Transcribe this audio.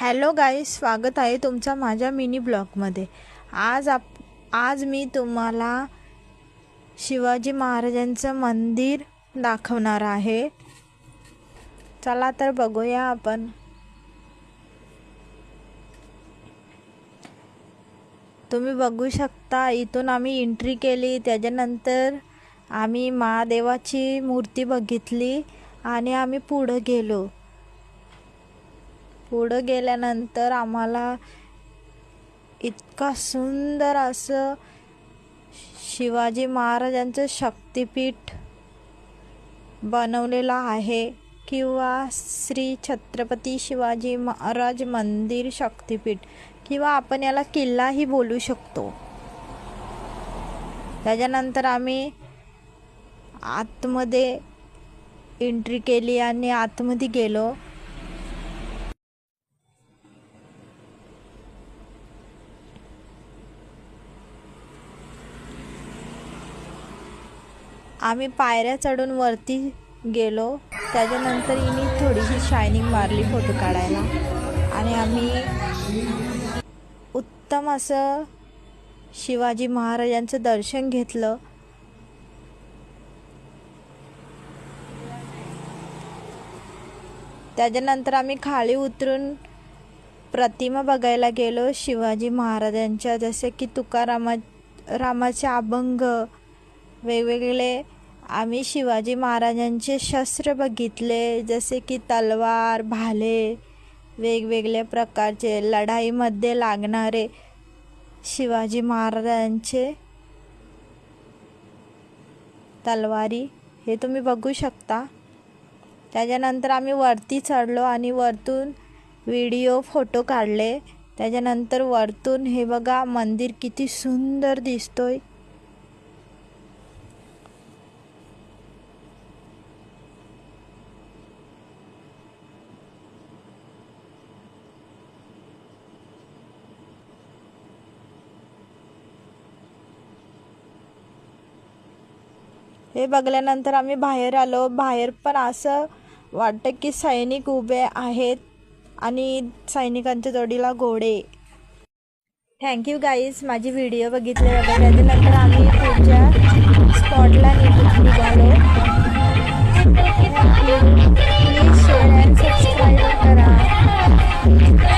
Hello गाई स्वागत आहे तुमचा माझ्या मिनी ब्लॉगमध्ये. आज आप आज मी तुम्हाला शिवाजी महाराजांचं मंदिर दाखवणार आहे. चला तर बघूया आपण. तुम्ही बघू शकता इथून आम्ही एंट्री केली त्याच्यानंतर आम्ही महादेवाची मूर्ती बघितली आणि आम्ही पुढं गेलो. पुढं गेल्यानंतर आम्हाला इतका सुंदर असं शिवाजी महाराजांचं शक्तिपीठ बनवलेलं आहे किंवा श्री छत्रपती शिवाजी महाराज मंदिर शक्तिपीठ किंवा आपण याला किल्लाही बोलू शकतो. त्याच्यानंतर आम्ही आतमध्ये एंट्री केली आणि आतमध्ये गेलो. आम्ही पायऱ्या चढून वरती गेलो. त्याच्यानंतर हिने थोडीशी शायनिंग मारली फोटो काढायला. आणि आम्ही उत्तम असं शिवाजी महाराजांचं दर्शन घेतलं. त्याच्यानंतर आम्ही खाली उतरून प्रतिमा बघायला गेलो. शिवाजी महाराजांच्या जसे की तुकारामा रामाचे अभंग वेगवेगळे आम्ही शिवाजी महाराजांचे शस्त्र बघितले जसे की तलवार भाले वेगवेगळ्या प्रकारचे लढाईमध्ये लागणारे शिवाजी महाराजांचे तलवारी हे तुम्ही बघू शकता. त्याच्यानंतर आम्ही वरती चढलो आणि वरतून व्हिडिओ फोटो काढले. त्याच्यानंतर वरतून हे बघा मंदिर किती सुंदर दिसतोय. हे बघल्यानंतर आम्ही बाहेर आलो. बाहेर पण असं वाटतं की सैनिक उभे आहेत आणि सैनिकांच्या जोडीला घोडे. थँक्यू गाईज माझी व्हिडिओ बघितले वगैरे. त्याच्यानंतर आम्ही पुढच्या स्पॉटला निघालो. प्लीज शेअर अँड सबस्क्राईब करा.